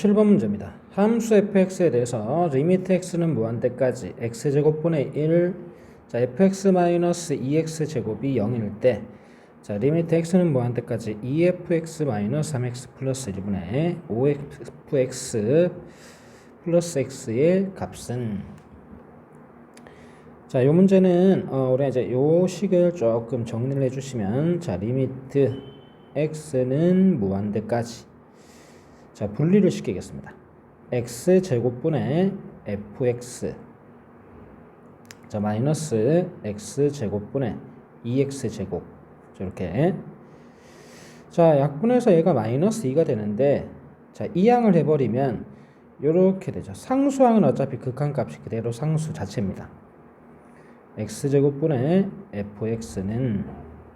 7번 문제입니다. 함수 fx에 대해서 리미트 x는 무한대까지 x제곱분의 1, 자 fx 마이너스 2x 제곱이 0일 때, 자 리미트 x는 무한대까지 2fx 마이너스 3x 플러스 1분의 5fx 플러스 x의 값은 자, 요 문제는 어, 우리가 이제 요 식을 조금 정리를 해주시면 자 리미트 x는 무한대까지 자 분리를 시키겠습니다. x 제곱분의 fx 자 마이너스 x 제곱분의 2x 제곱 저렇게 자 약분해서 얘가 마이너스 2가 되는데 자 이항을 해버리면 요렇게 되죠. 상수항은 어차피 극한값이 그대로 상수 자체입니다. x제곱분의 fx는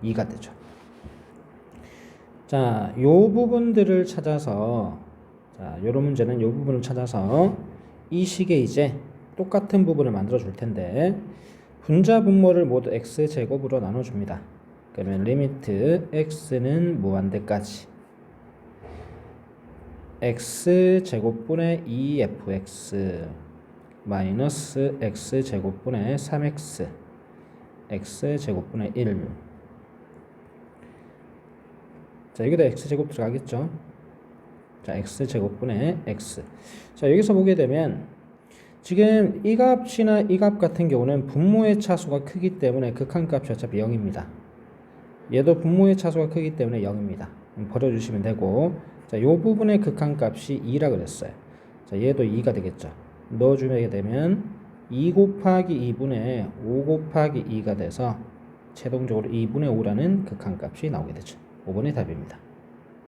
2가 되죠. 자, 요 부분들을 찾아서 자, 요런 문제는 요 부분을 찾아서 이 식에 이제 똑같은 부분을 만들어 줄 텐데 분자 분모를 모두 x제곱으로 나눠 줍니다. 그러면 리미트 x는 무한대까지 x제곱분의 2fx 마이너스 x제곱분의 3x x제곱분의 1 자, 여기다 x제곱 들어가겠죠? 자, x제곱분의 x 자, 여기서 보게 되면 지금 이 값이나 이 값 같은 경우는 분모의 차수가 크기 때문에 극한값이 어차피 0입니다. 얘도 분모의 차수가 크기 때문에 0입니다. 버려주시면 되고 자, 요 부분의 극한값이 2라 그랬어요. 자, 얘도 2가 되겠죠. 넣어주게 되면 2 곱하기 2분의 5 곱하기 2가 돼서 최종적으로 2분의 5라는 극한값이 나오게 되죠. 5번의 답입니다.